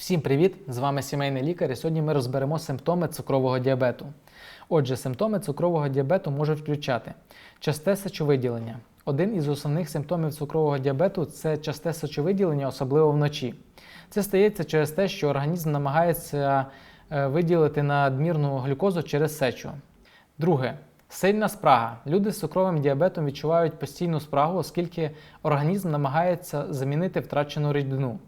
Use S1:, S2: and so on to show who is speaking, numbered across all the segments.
S1: Всім привіт! З вами сімейний лікар. І сьогодні ми розберемо симптоми цукрового діабету. Отже, симптоми цукрового діабету можуть включати часте сечовиділення. Один із основних симптомів цукрового діабету це часте сечовиділення, особливо вночі. Це стається через те, що організм намагається е, виділити надмірну глюкозу через сечу. Друге сильна спрага. Люди з цукровим діабетом відчувають постійну спрагу, оскільки організм намагається замінити втрачену рідину.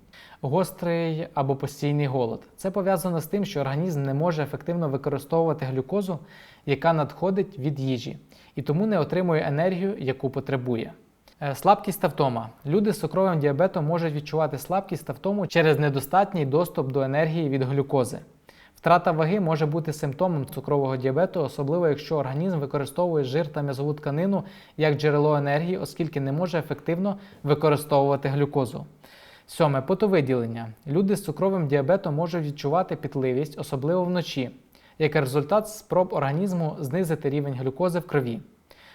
S1: Гострий або постійний голод. Це пов'язано з тим, що організм не може ефективно використовувати глюкозу, яка надходить від їжі, і тому не отримує енергію, яку потребує. Е, Слабкість та втома. Люди з цукровим діабетом можуть відчувати слабкість та втому через недостатній доступ до енергії від глюкози. Втрата ваги може бути симптомом цукрового діабету, особливо якщо організм використовує жир та м'язову тканину як джерело енергії, оскільки не може ефективно використовувати глюкозу. Сьоме потовиділення. Люди з цукровим діабетом можуть відчувати пітливість, особливо вночі, як результат спроб організму знизити рівень глюкози в крові,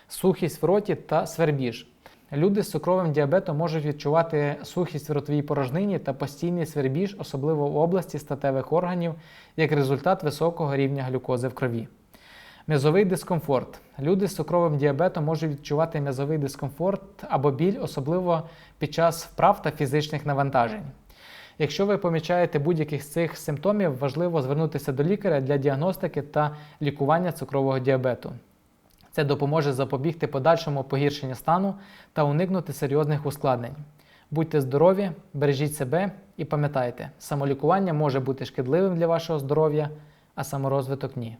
S1: сухість в роті та свербіж. Люди з цукровим діабетом можуть відчувати сухість в ротовій порожнині та постійний свербіж, особливо в області статевих органів, як результат високого рівня глюкози в крові. М'язовий дискомфорт. Люди з цукровим діабетом можуть відчувати м'язовий дискомфорт або біль, особливо під час вправ та фізичних навантажень. Якщо ви помічаєте будь-яких з цих симптомів, важливо звернутися до лікаря для діагностики та лікування цукрового діабету. Це допоможе запобігти подальшому погіршенню стану та уникнути серйозних ускладнень. Будьте здорові, бережіть себе і пам'ятайте, самолікування може бути шкідливим для вашого здоров'я, а саморозвиток ні.